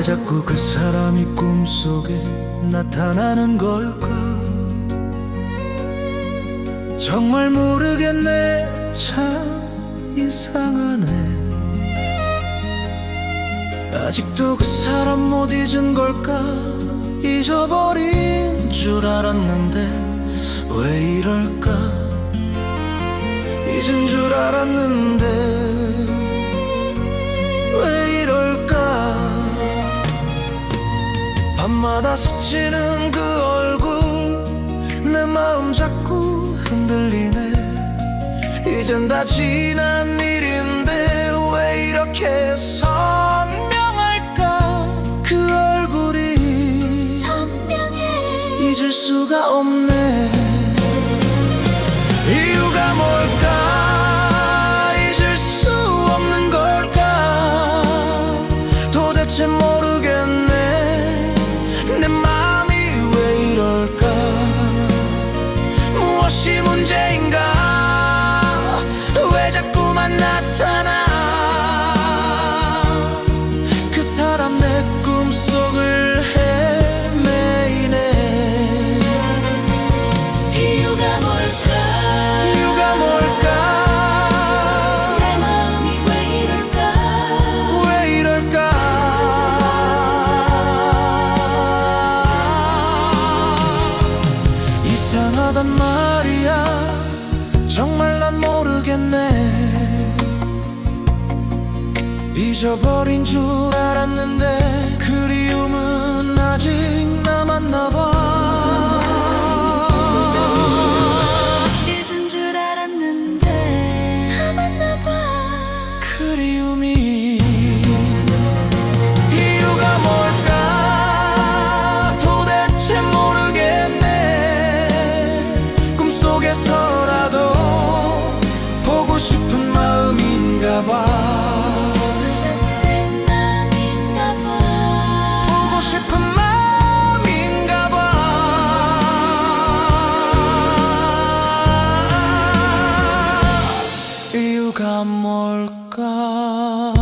왜 자꾸 그 사람이 꿈속에 나타나는 걸까? 정말 모르겠네. 참 이상하네. 아직도 그 사람 못 잊은 걸까? 잊어버린 줄 알았는데 왜 이럴까? 잊은 줄 알았는데 밤마다 스치는 그 얼굴 내 마음 자꾸 흔들리네. 이젠 다 지난 일인데 왜 이렇게 선명할까? 그 얼굴이 선명해. 잊을 수가 없네. 이유가 뭘까? 잊을 수 없는 걸까? 도대체 모르겠네 왜 자꾸만 나타나. 그 사람 내 꿈속을 헤매이네. 이유가 뭘까? 이유가 뭘까? 내 마음이 왜 이럴까? 왜 이럴까? 이상하단 말이야 정말 난 모르겠네. 잊어버린 줄 알았는데 그리움은 이유가 뭘까?